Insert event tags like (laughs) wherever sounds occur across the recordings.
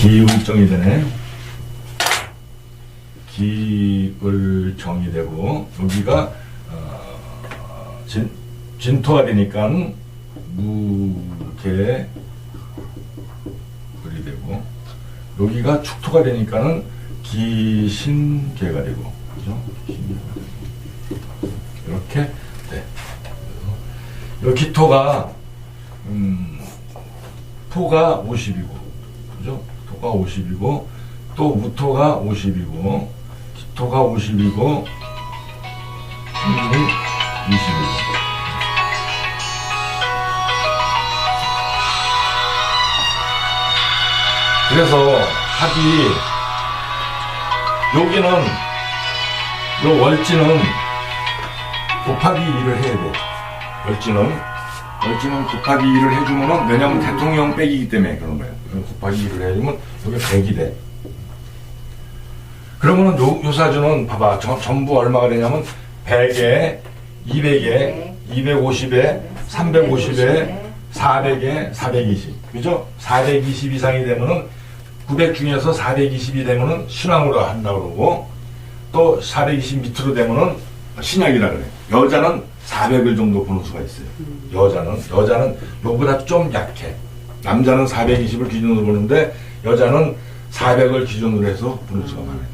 기울정이 되네. 기울정이 되고 여기가 어, 진, 진토가 되니까 무게 을이 되고 여기가 축토가 되니까는 기신계가 되고 그죠? 이렇게 돼. 그래서 이 기토가 음, 토가 50이고 그죠? 토가 50이고 또 무토가 50이고 기토가 50이고 신이 20이고 그래서 합이 여기는 요 월지는 곱하기 2를 해야 돼. 월지는 월지는 곱하기 2를 해주면은 왜냐면 대통령 빼기이기 때문에 그런 거예요. 곱하기 2를 해주면 여기 100이 돼. 그러면은 요, 요 사주는 봐봐 저- 전부 얼마가 되냐면 100에 200에 250에 350에 400에 420 그죠? 420 이상이 되면은 900 중에서 420이 되면은 신앙으로 한다고 그러고 또 420 밑으로 되면은 신약이라 그래. 여자는 400을 정도 보는 수가 있어요. 여자는 여자는 요보다 좀 약해. 남자는 420을 기준으로 보는데 여자는 400을 기준으로 해서 보는 수가 많아요.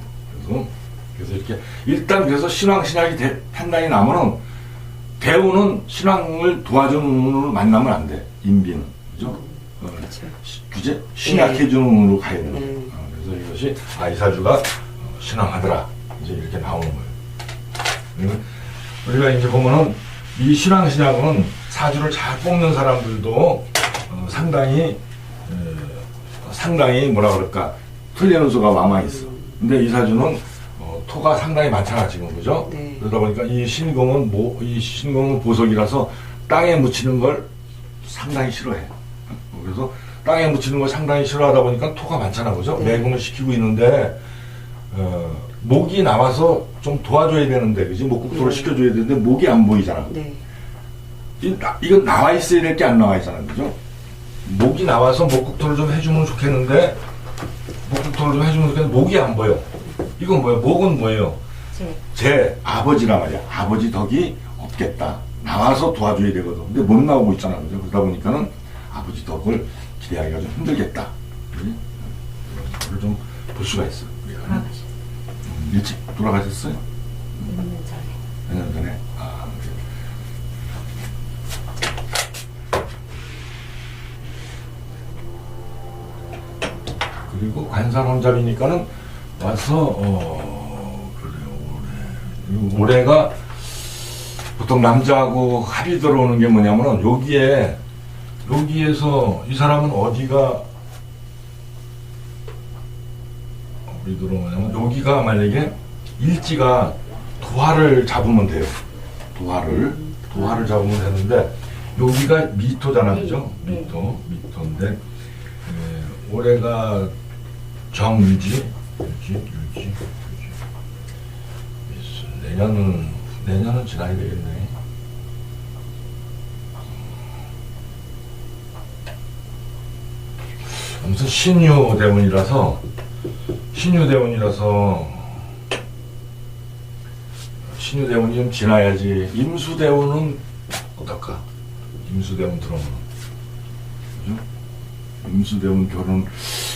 그래서 그래서 이렇게 일단 그래서 신앙 신약이 대- 판단이 나면은 대우는 신앙을 도와주는 운으로 만나면 안 돼. 인비는 그죠? 어, 그렇죠. 시- 규제 신약해주는 운으로 가야 되는 거예요. 네. 어, 그래서 이것이 아 이사주가 어, 신앙하더라 이제 이렇게 나오는 거예요. 우리가 이제 보면은 이 신앙 신약은 사주를 잘 뽑는 사람들도 어, 상당히 에, 상당히 뭐라 그럴까 틀리는 수가 많아 있어. 근데 이 사주는 어, 토가 상당히 많잖아 지금 그죠? 네. 그러다 보니까 이 신금은 뭐, 이 신금은 보석이라서 땅에 묻히는 걸 상당히 싫어해. 어, 그래서 땅에 묻히는 걸 상당히 싫어하다 보니까 토가 많잖아 그죠? 네. 매금을 시키고 있는데 어, 목이 나와서 좀 도와줘야 되는데 그지? 목국토를 네. 시켜줘야 되는데 목이 안 보이잖아. 네. 이, 나- 이건 나와 있어야 될 게 안 나와 있잖아 그죠? 목이 나와서 목국토를 좀 해주면 좋겠는데 목국토를 좀 해주면 좋겠는데 목이 안 보여. 이건 뭐야? 목은 뭐예요? 제 제 아버지란 말이야. 아버지 덕이 없겠다. 나와서 도와줘야 되거든. 근데 못 나오고 있잖아. 그죠? 그러다 보니까는 아버지 덕을 기대하기가 좀 힘들겠다. 그걸 좀 볼 수가 있어. 우리가. 음, 일찍 돌아가셨어요? 몇 년 전에. 몇 년 전에. 아. 그리고 관산 혼잡이니까는 와서 어 그래요 올해 올해가 보통 남자하고 합이 들어오는 게 뭐냐면은 여기에 여기에서 이 사람은 어디가 어디 들어오냐면 여기가 만약에 일지가 도화를 잡으면 돼요. 도화를 도화를 잡으면 되는데 여기가 미토잖아, 네, 그죠? 네. 미토 미토인데 에, 올해가 정유지 유지 유지 유지. 내년은 내년은 지나야 되겠네. 아무튼 신유 대운이라서 신유 대운이라서 신유 대운이 좀 지나야지 임수 대운은 어떨까? 임수 대운 들어오면 그죠? 임수 대운 결혼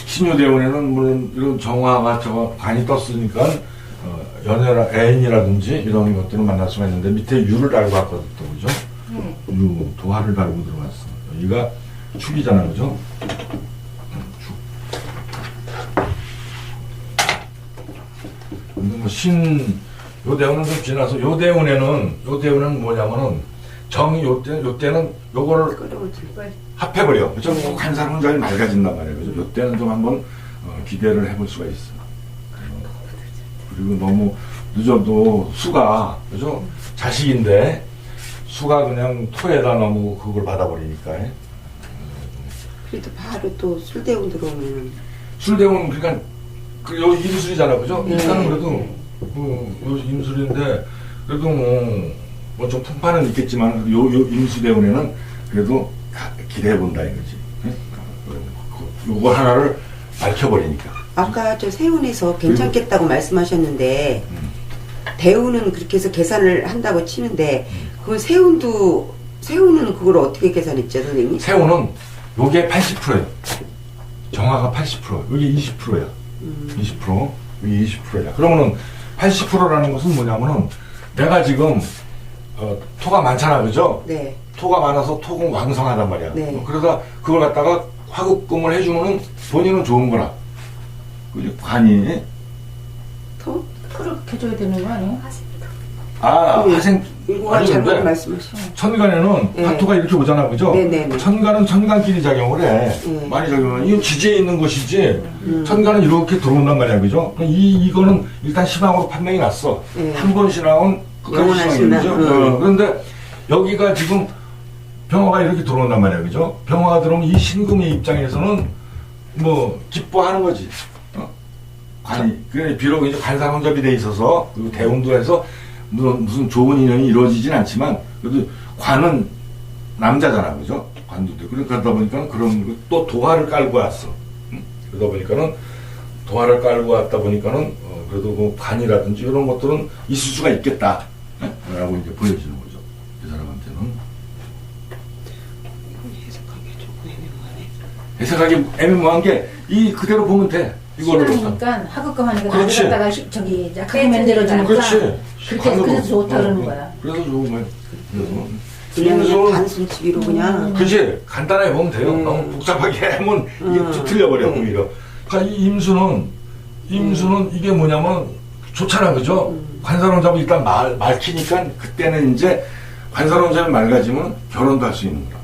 신유 대운에는 물론 이런 정화가 저거 많이 떴으니까 어, 연애라 애인이라든지 이런 것들을 만날 수가 있는데 밑에 유를 달고 왔거든 또 그죠? 네. 유 도화를 달고 들어왔어. 여기가 축이잖아 그죠? 축. 근데 뭐 신 요 대운은 좀 지나서 요 대운에는 요 대운은 뭐냐면은 정이 요때 요 때는 요거를. 합해버려. 그죠? 뭐 관상 혼자이 맑아진단 말이에요. 그죠? 요 때는 좀 한번 어, 기대를 해볼 수가 있어. 어, 그리고 너무 늦어도 수가 그죠? 자식인데 수가 그냥 토에다 너무 그걸 받아버리니까 그래도 바로 또 술대운 들어오면 술대운 그러니까 그요 임술이잖아 그죠? 네. 일단은 그래도 그, 요 임술인데 그래도 뭐좀 풍파는 있겠지만 요, 요 임수대운에는 그래도 가- 기대해 본다 이거지. 예? 그, 요거 하나를 밝혀버리니까. 아까 저 세운에서 괜찮겠다고 말씀하셨는데 음. 대우는 그렇게 해서 계산을 한다고 치는데 음. 그건 세운도 세운은 그걸 어떻게 계산했죠 선생님? 새우는 요게 80%예요. 정화가 80%, 여기 20%야. 음. 20%, 여기 20%야. 그러면은 80%라는 것은 뭐냐면은 내가 지금 어, 토가 많잖아, 그죠? 네. 토가 많아서 토금 왕성하단 말이야. 네. 어, 그러다 그걸 갖다가 화급금을 해주면은 본인은 좋은 거라. 그지? 관이. 더? 그렇게 줘야 되는 거 아니에요? 아, 네. 화생. 아니, 말씀하시죠. 천간에는 네. 화토가 이렇게 오잖아, 그죠? 네네네. 천간은 천간끼리 작용을 해. 네. 많이 작용을 해. 이건 지지에 있는 것이지. 음. 천간은 이렇게 들어온단 말이야, 그죠? 이, 이거는 일단 신앙으로 판명이 났어. 네. 한번 신앙은 끝까지 신앙이죠. 신앙, 음. 어, 그런데 여기가 지금 병화가 이렇게 들어온단 말이야, 그죠? 병화가 들어오면 이 신금의 입장에서는 뭐 기뻐하는 거지. 어? 관이 그래 비록 이제 관상 혼잡이 돼 있어서 그리고 대운도 해서 무슨, 무슨 좋은 인연이 이루어지진 않지만 그래도 관은 남자잖아, 그죠? 관도 돼. 그러다 보니까 그런 거- 또 도화를 깔고 왔어. 응? 그러다 보니까는 도화를 깔고 왔다 보니까는 어, 그래도 뭐 관이라든지 이런 것들은 있을 수가 있겠다. 예? 라고 이제 보여지는 거죠. 이 사람한테는. 해석하기 조금 애매하네. 해석하기 애매모호한 게 이 그대로 보면 돼. 이거를. 신앙이니까 하급금 하니까 그렇지. 다가 저기 가끔 만들어주니까 그렇지. 그렇게 해서 그래서 좋다 그러는 거야. 그래서 좋은 거야. 그래서. 그냥, 단순치기로 그냥 그지 간단하게 보면 돼요. 음. 너무 복잡하게 (laughs) 하면 이게 음. 또 틀려버려 음. 오히려. 그러니까 이 임수는 임수는 이게 뭐냐면 좋잖아 그죠? 음. 관사론잡을 일단 말 말키니까 그때는 이제 관사론잡이 맑아지면 결혼도 할 수 있는 거야.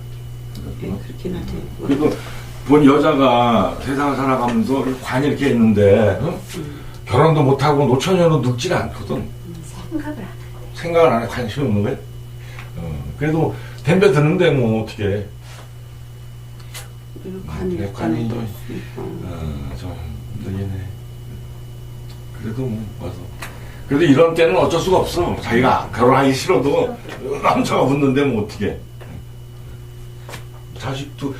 예, 그렇긴 하지. 그리고 본 여자가 세상을 살아가면서 관이 이렇게 있는데 응? 음. 결혼도 못하고 노처녀로 늙지는 않거든. 생각을 안 생각을 안 해 관심이 없는 거야. 어, 그래도 덤벼 드는데 뭐 어떻게 음, 관이 네, 관이 또. 어, 좀 힘들겠네. 그래도 뭐 와서. 그래도 이런 때는 어쩔 수가 없어. 자기가 결혼하기 싫어도 남자가 붙는데 뭐 어떻게. 자식도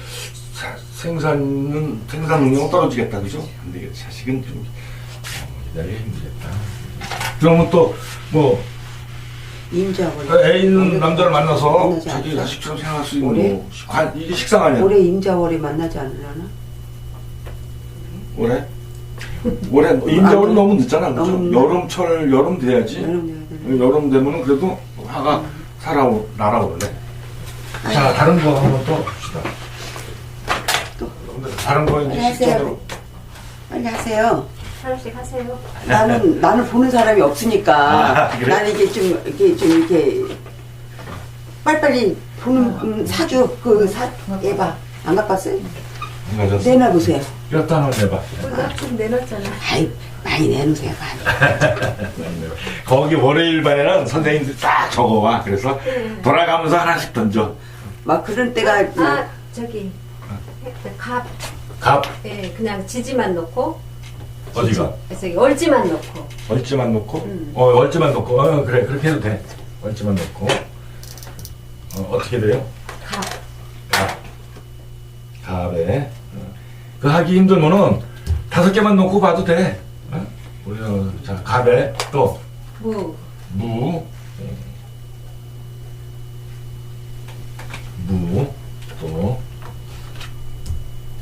사- 생산은 생산 능력은 떨어지겠다 그죠? 안 되겠다. 자식은 좀 어, 기다리기 힘들겠다. 그러면 또뭐 임자월. 애 있는 남자를 만나서 만나지 자기? 자식처럼 생각할 수 있는 올해? 뭐 관, 이게 식상 아니야? 올해 임자월에 만나지 않으려나? 올해? 올해 임자월은 안 너무 늦잖아. 그죠? 너무 늦- 여름철 여름 돼야지. 여름 되나? 여름 되면은 그래도 화가 살아오 날아오르네. 자 다른 거 한번 또 봅시다. 또. 다른 거 이제 안녕하세요. 실전으로. 빨리 하세요. 하나씩 하세요. 나는 나는 보는 사람이 없으니까 아, 그래? 나는 이게 좀 이렇게 좀 이렇게 빨리빨리 보는 음, 사주 그사 예봐 안? 가졌어. 내놔 보세요. 이것도 하나 내봐. 좀 내놨잖아. 아이 많이 내놓으세요 많이. 거기 월요일 반에는 선생님들 딱 적어와. 그래서 돌아가면서 하나씩 던져. 막 그런 때가 아 저기 갑 갑 예, 그냥 지지만 넣고 어디가? 저기 얼지만 넣고 얼지만 놓고. 음. 어 얼지만 놓고. 어 그래 그렇게 해도 돼. 얼지만 놓고. 어, 어떻게 돼요? 갑 갑. 갑에. 어. 그 하기 힘들면은 다섯 개만 놓고 봐도 돼. 어? 우리는 자 갑에 또 무, 무. 음. 무. 또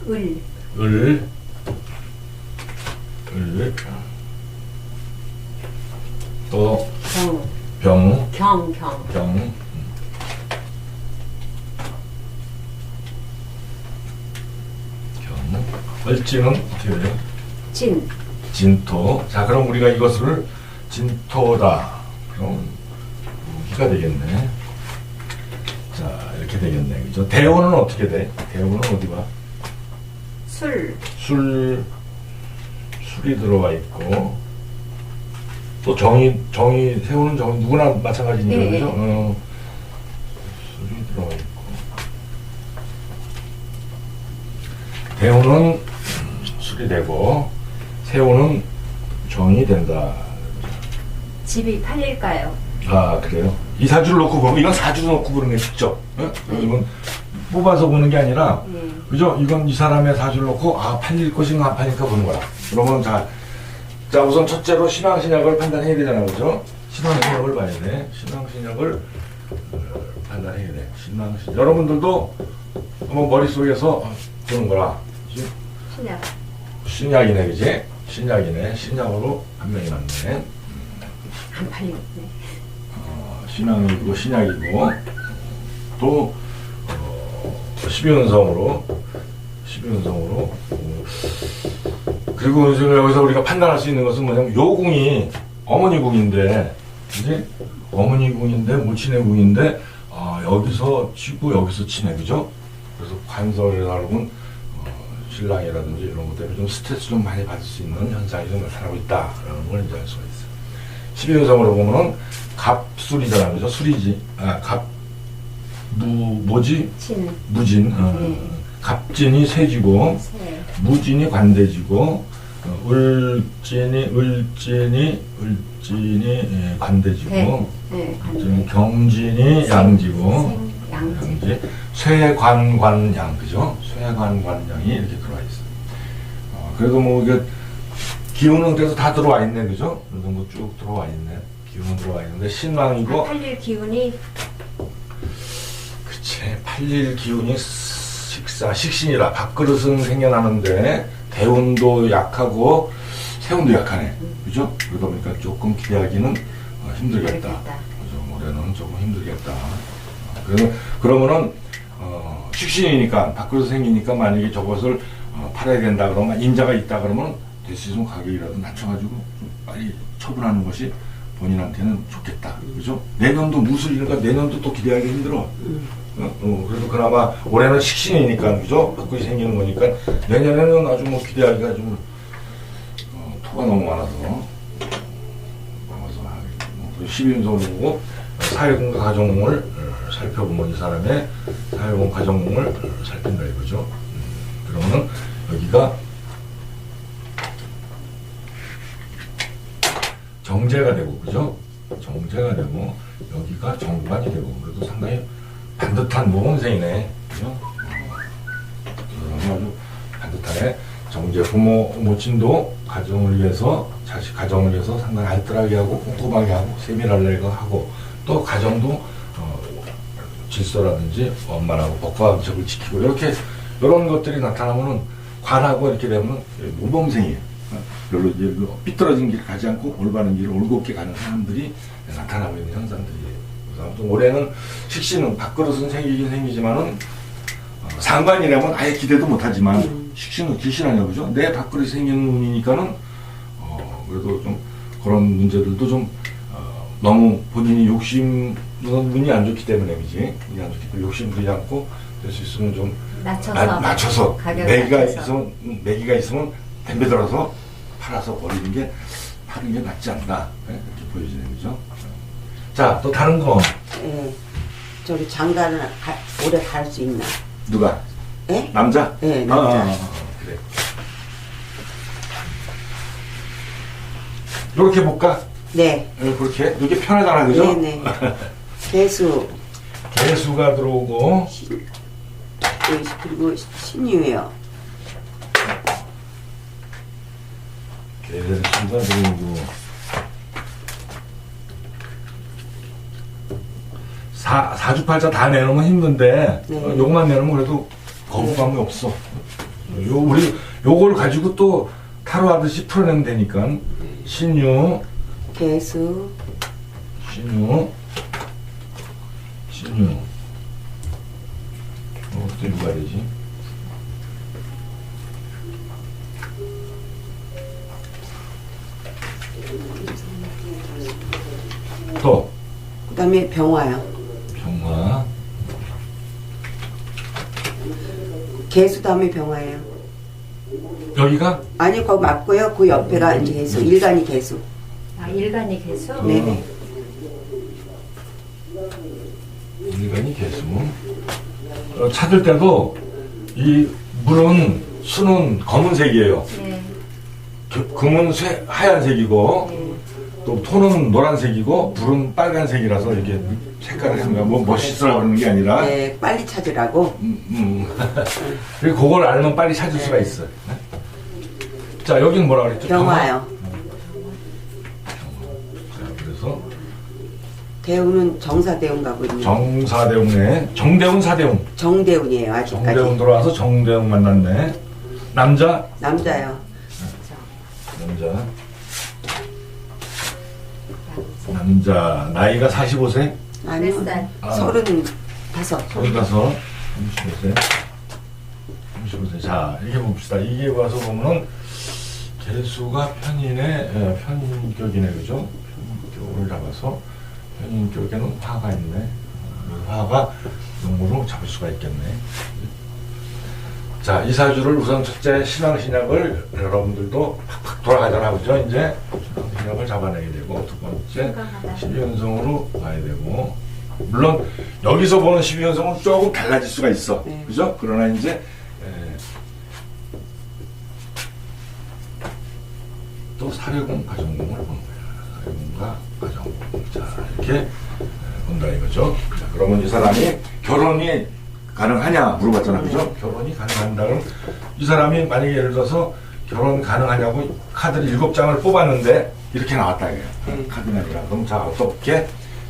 을, 을. 을. 또 경, 병. 경, 경, 병. 경. 얼지는 어떻게 돼요? 진, 진토. 자, 그럼 우리가 이것을 진토다. 그럼 무기가 되겠네. 자, 이렇게 되겠네. 그죠? 대원은 어떻게 돼? 대원은 어디 봐? 술, 술, 술이 들어와 있고, 또 정이, 정이, 세우는 정이 누구나 마찬가지니까, 예, 그죠? 예. 어, 술이 들어와 있고. 대우는 술이 되고, 세우는 정이 된다. 집이 팔릴까요? 아, 그래요? 이 사주를 놓고 보면, 이건 사주를 놓고 보는 게 직접. 어? 이건 뽑아서 보는 게 아니라 네. 그죠? 이건 이 사람의 사주를 놓고 아 팔릴 것인가 안 팔릴까 보는 거야. 그러면 자, 자 우선 첫째로 신앙 신약을 판단해야 되잖아, 그죠? 신앙 신약을 봐야 돼. 신앙 신약을 어, 판단해야 돼. 신앙신 여러분들도 한번 머릿속에서 어, 보는 거라. 신약. 신약이네, 그지? 신약이네. 신약으로 한 명이 맞네. 안 팔리네. 어, 신앙이고 신약이고 또 어, 12운성으로 12운성으로 그리고 지금 여기서 우리가 판단할 수 있는 것은 뭐냐면 요 궁이 어머니 궁인데 그지? 어머니 궁인데 모친의 궁인데 아, 여기서 치고 여기서 치네 그죠? 그래서 관설이라는 어, 신랑이라든지 이런 것 때문에 좀 스트레스 좀 많이 받을 수 있는 현상이 좀 나타나고 있다라는 걸 이제 알 수가 있어요. 12운성으로 보면은 갑술이잖아 그죠? 술이지 아, 갑 무, 뭐지? 친. 무진 어, 네. 갑진이 세지고 새. 무진이 관대지고 어, 을진이 을진이 을진이 예, 관대지고 네. 네. 경진이 양지고 생, 양지. 쇠관관양 그죠? 쇠관관양이 이렇게 들어와 있어. 어, 그래도 뭐 이게 기운은 그래서 다 들어와 있네 그죠? 그래도 뭐쭉 들어와 있네. 기운은 들어와 있는데 신망이고 아, 팔릴 기운이 그치 팔릴 기운이 식사 식신이라 밥그릇은 생겨나는데 대운도 약하고 세운도 약하네 그죠? 그러다 보니까 조금 기대하기는 어, 힘들겠다. 그죠? 올해는 조금 힘들겠다 어, 그래서 그러면은 어, 식신이니까 밥그릇 생기니까 만약에 저것을 어, 팔아야 된다 그러면 인자가 있다 그러면 있으면 가격이라도 낮춰가지고 좀 빨리 처분하는 것이 본인한테는 좋겠다 그죠? 내년도 무술이니까 내년도 또 기대하기 힘들어 어, 어, 그래도 그나마 올해는 식신이니까 그죠? 벚꽃이 생기는 거니까 내년에는 아주 뭐 기대하기가 좀 어, 토가 너무 많아서 하겠고 12운성을 보고 사회공과 가정을 어, 살펴보면 이 사람의 사회공 가정을 어, 살핀다 이거죠. 음, 그러면은 여기가 정제가 되고 그죠? 정제가 되고 여기가 정관이 되고 그래도 상당히 반듯한 모범생이네 그러면 아주 반듯하네 정제 부모 모친도 가정을 위해서 자식 가정을 위해서 상당히 알뜰하게 하고 꼼꼼하게 하고 세밀하게 하고 또 가정도 어, 질서라든지 원만하고 법과 법칙을 지키고 이렇게 이런 것들이 나타나면은 관하고 이렇게 되면 모범생이에요. 어, 별로 그 삐뚤어진 길 가지 않고 올바른 길을 올곧게 가는 사람들이 나타나고 있는 현상들이에요. 아무튼 올해는 식신은 밥그릇은 생기긴 생기지만은 어, 상관이라면 아예 기대도 못하지만 식신은 길신하냐 그죠? 내 밥그릇이 생기는 운이니까는 어, 그래도 좀 그런 문제들도 좀 어, 너무 본인이 욕심 운이 안 좋기 때문에 그지? 운이 안 좋기 때문에 욕심 부리지 않고 될 수 있으면 좀 낮춰서. 나- 낮춰서 가격을 매기가 낮춰서. 있으면 음, 매기가 있으면 덤벼들어서 팔아서 버리는 게 파는 게 낫지 않나 네? 이렇게 보여지는 거죠. 자 또 다른 거 예. 저기 장가는 가, 오래 갈 수 있나? 누가 예? 남자? 네, 아, 남자. 아, 아, 그래. 이렇게 볼까? 네. 네, 그렇게 이게 편하잖아, 그죠? 네네. (laughs) 개수 개수가 들어오고 예, 그리고 신유예요. 개수가 들어오고 사 사주팔자 다 내놓으면 힘든데 네. 어, 요것만 내놓으면 그래도 거부감이 없어. 요 우리 요걸 가지고 또 타로 하듯이 풀어내면 되니까 신유 개수 신유 신유 어, 누가 되지? 또 그다음에 병화요. 병화 개수 다음에 병화예요. 여기가 아니 거기 맞고요. 그 옆에가 이제 개수 일간이 개수. 아, 일간이 개수? 네네. 일간이 개수 어, 찾을 때도 이 물은 수는 검은색이에요 네. 겨- 금은 쇠, 하얀색이고 네. 또 톤은 노란색이고 불은 빨간색이라서 이게 색깔을 생각 뭐 멋있으라 그러는 게 아니라 네, 빨리 찾으라고. 음, 음. 그리고 그걸 알면 빨리 찾을 수가 있어. 네? 자 여기는 뭐라 그랬죠? 경화요. 자, 그래서 대우는 정사대운 가거든요. 정사대웅네 정대웅 사대웅 정대운이에요, 아직까지. 정대웅 들어와서 정대웅 만났네. 남자 남자요. 남자 남자 나이가 45세? 아니요. 아. 서른 다섯. 서른 다섯? 35세? 35세. 자 이렇게 봅시다. 이게 와서 보면은 개수가 편인의 예, 편인격이네 그죠? 편인격을 잡아서 편인격에는 화가 있네. 어, 화가 용으로 잡을 수가 있겠네. 자, 이 사주를 우선 첫째 신앙 신약을 여러분들도 돌아가잖아, 그죠? 이제 신앙 신약을 잡아내게 되고 두 번째 건강하다. 12연성으로 봐야 되고 물론 여기서 보는 12연성은 조금 달라질 수가 있어, 네. 그죠? 그러나 이제 에, 또 사례공 가정공을 보는 거야. 사례공과 가정공. 자, 이렇게 에, 본다 이거죠. 자, 그러면 이 사람이 결혼이 가능하냐 물어봤잖아, 그죠? 결혼이 가능한다 그럼 이 사람이 만약에 예를 들어서 결혼 가능하냐고 카드를 일곱 장을 뽑았는데 이렇게 나왔다 이거야. 음. 카드가 아니라. 그럼 자 어떻게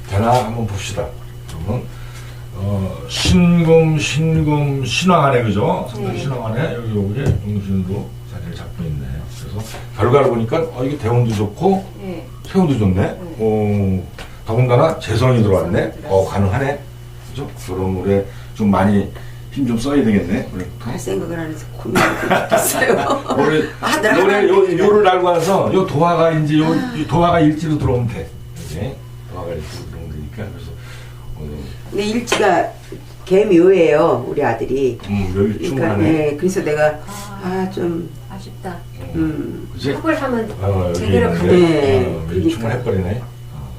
되나 한번 봅시다. 그러면 어, 신금, 신금, 신왕하네, 그죠? 상당히 네. 신왕하네. 여기, 여기, 용신으로 자리를 잡고 있네. 그래서 결과를 보니까, 어, 이게 대운도 좋고, 네. 세운도 좋네. 어, 더군다나 재성이 들어왔네. 어, 가능하네. 그죠? 그런 물에 좀 많이 힘 좀 써야 되겠네. 오늘부터. 할 생각을 안 해서 (laughs) 아, 내가 노래, 하나 요, 요를 알고 와서, 요 도화가 이제, 요, 이 도화가 일지로 들어오면 돼. 그지? 도화가 일지로 들어오면 되니까. 그래서, 오늘, 근데 일지가 개묘예요, 우리 아들이. 음, 여기 그러니까, 충분하네. 예, 그래서 내가, 아, 아, 좀, 아쉽다. 음? 그걸 하면 어, 여기 제대로 있는데, 가는 네, 어, 여기 그러니까. 충분해버리네. 어,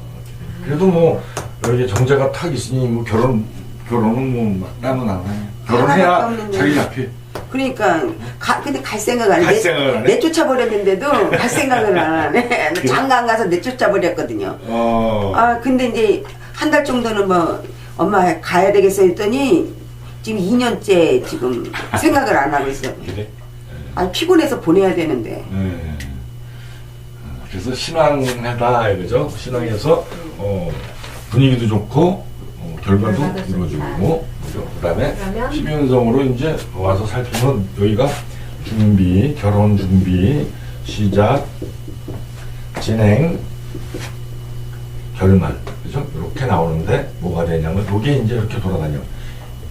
그래도 뭐, 여기 정제가 탁 있으니, 뭐, 결혼, 결혼은 뭐, 나는 안 해. 결혼해야. 자기 잡히. 그러니까, 가, 근데 갈 생각 안 해. 갈 내- 생각을 안 해? 내쫓아 버렸는데도 갈 생각을 안 해. (laughs) 장가 가서 내쫓아 버렸거든요. 어, 아, 근데 이제 한 달 정도는 뭐, 엄마 가야 되겠어 했더니, 지금 2년째 지금 (laughs) 생각을 안 하고 있어. 그래? 아, 피곤해서 보내야 되는데. 네. 어, 그래서 신앙하다 이거죠. 신앙에서 어, 분위기도 좋고 어, 결과도 결과도 이루어지고 그죠. 그다음에 그러면? 12연성으로 이제 와서 살피면 여기가 준비, 결혼 준비, 시작, 진행, 결말 그죠? 이렇게 나오는데 뭐가 되냐면 이게 이제 이렇게 돌아다녀.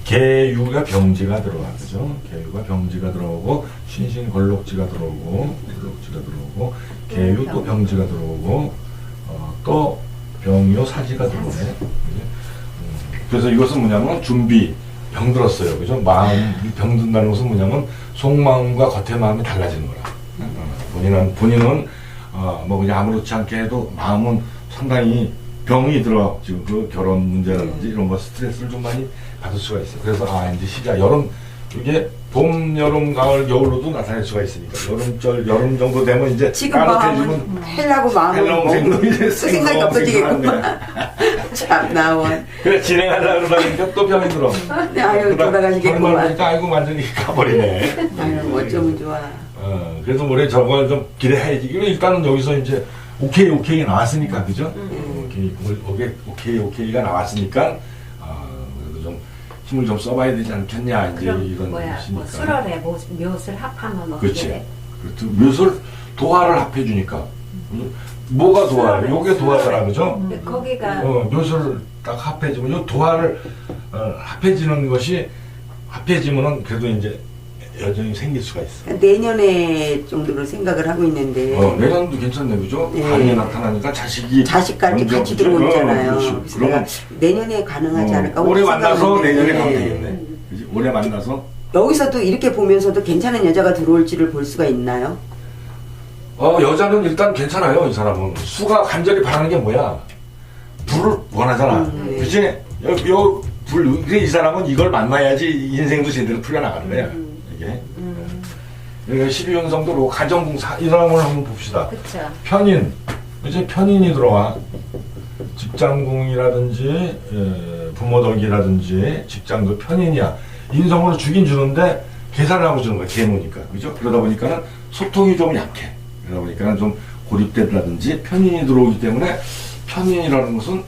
개유가 병지가 들어가 그죠? 개유가 병지가 들어오고 신신 걸록지가 들어오고 걸록지가 들어오고 개유 또 병지가 들어오고 어, 또 병요 사지가 들어오네. 그래서 이것은 뭐냐면 준비 병 들었어요. 그죠? 마음 병 든다는 것은 뭐냐면 속마음과 겉의 마음이 달라지는 거라. 어, 본인은 본인은 어, 뭐 그냥 아무렇지 않게 해도 마음은 상당히 병이 들어 지금 그 결혼 문제라든지 이런 거 스트레스를 좀 많이 받을 수가 있어요. 그래서 아 이제 시작 여름 이게 봄, 여름, 가을, 겨울로도 나타날 수가 있으니까 여름철 여름 정도 되면 이제 지금 마음은 헬라고 마음은 헬라고 뭐, 생각이 그. 생각이 없어지겠구만. (laughs) 참, 나원. 그래 진행하려고 그러니까 또 병이 들어. 네, 아유, 돌아가시겠구만. 정말 보니까 아이고 완전히 가버리네. 아유, 어쩌면 좋아. 어, 그래서 올해 저걸 좀 기대해야지. 일단은 여기서 이제 오케이 오케이가 나왔으니까 그죠? 어, 오케이 오케이 오케이 오케이가 나왔으니까 어, 힘을 좀 써봐야 되지 않겠냐 이제 이런 뭐야. 뭐 수월에 뭐, 묘술 합하면 뭐 그렇지. 그렇죠. 묘술 도화를 합해주니까 뭐가 도화예요? 요게 도화잖아 그죠? 근데 거기가 어, 묘술을 딱 합해지면 요 도화를 어, 합해지는 것이 합해지면은 그래도 이제 여전히 생길 수가 있어. 내년에 정도로 생각을 하고 있는데. 어, 내년도 괜찮네, 그죠? 네. 반이 나타나니까 자식이. 자식까지 먼저 같이. 들어오잖아요. 어, 그러면 내년에 가능하지 어, 않을까. 올해 만나서. 내년에 가면 네. 되겠네. 그지? 올해 만나서. 여기서도 이렇게 보면서도 괜찮은 여자가 들어올지를 볼 수가 있나요? 어, 여자는 일단 괜찮아요, 이 사람은. 수가 간절히 바라는 게 뭐야? 불을 원하잖아. 음, 네. 그지? 요, 요, 불, 이 사람은 이걸 만나야지 인생도 제대로 풀려나가는 거야. 음. 이게. 그러니까 12연성도 로 가정궁사, 이 사람을 한번 봅시다. 그쵸. 편인, 이제 편인이 들어와. 직장궁이라든지 에, 부모덕이라든지 직장도 편인이야. 인성으로 주긴 주는데 계산을 하고 주는 거야 계노니까. 그죠? 그러다 보니까는 소통이 좀 약해. 그러다 보니까는 좀 고립된다든지 편인이 들어오기 때문에 편인이라는 것은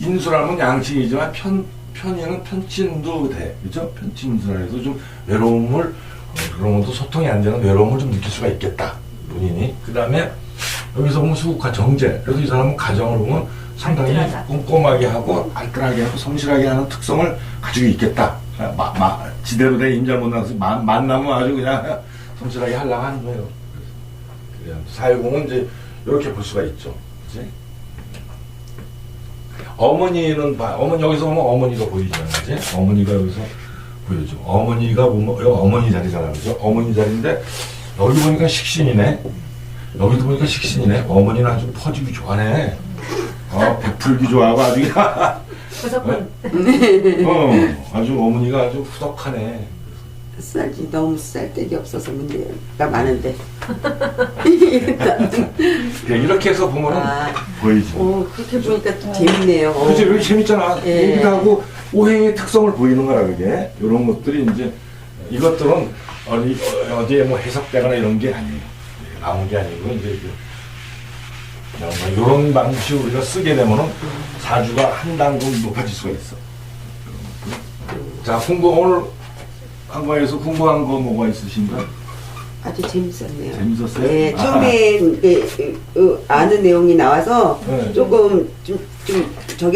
인수라면 양칭이지만 편 편인은 편친도 돼. 그죠? 편친수라해서 좀 외로움을 어, 그런 것도 소통이 안 되는 외로움을 좀 느낄 수가 있겠다. 본인이. 그 다음에 여기서 보면 수국화 정제. 그래서 이 사람은 가정을 보면 상당히 알뜰하다. 꼼꼼하게 하고 알뜰하게 하고 성실하게 하는 특성을 가지고 있겠다. 아, 마, 마, 지대로 된 임자 못 나서 만- 만나면 아주 그냥 (laughs) 성실하게 하려고 하는 거예요. 그래서 사회공은 이제 이렇게 볼 수가 있죠. 그지? 어머니는 봐 어머니 여기서 보면 어머니가 보이잖아요 그지? 어머니가 여기서 보여줘 어머니가 보면 여기 어머니 자리잖아 그죠? 어머니 자리인데 여기 보니까 식신이네 여기도 보니까 식신이네. 어머니는 아주 퍼주기 좋아하네. 어, 베풀기 좋아하고 아주 그냥, 무조건 어, 아주 어머니가 아주 후덕하네. 쌀지 너무 쌀데기 없어서 문제가 많은데. (laughs) 그냥 이렇게 해서 보면은 아. 보이지. 오 그렇게 보니까 또 재밌네요. 어. 그렇지, 이렇게 재밌잖아. 예. 얘기도 하고 오행의 특성을 보이는 거라 그게. 이런 것들이 이제 이것들은 어디 어디에 뭐 해석되거나 이런 게 아니에요. 나온 게 아니고 이제 그 그냥 뭐 이런 방식으로 우리가 쓰게 되면은 사주가 한 단계 높아질 수가 있어. 자, 공부 오늘 한 거에서 궁금한 거 뭐가 있으신가? 아주 재밌었네요. 재밌었어요? 네, 아. 처음에 그, 그, 그 아는 내용이 나와서 네. 조금 좀, 좀 저기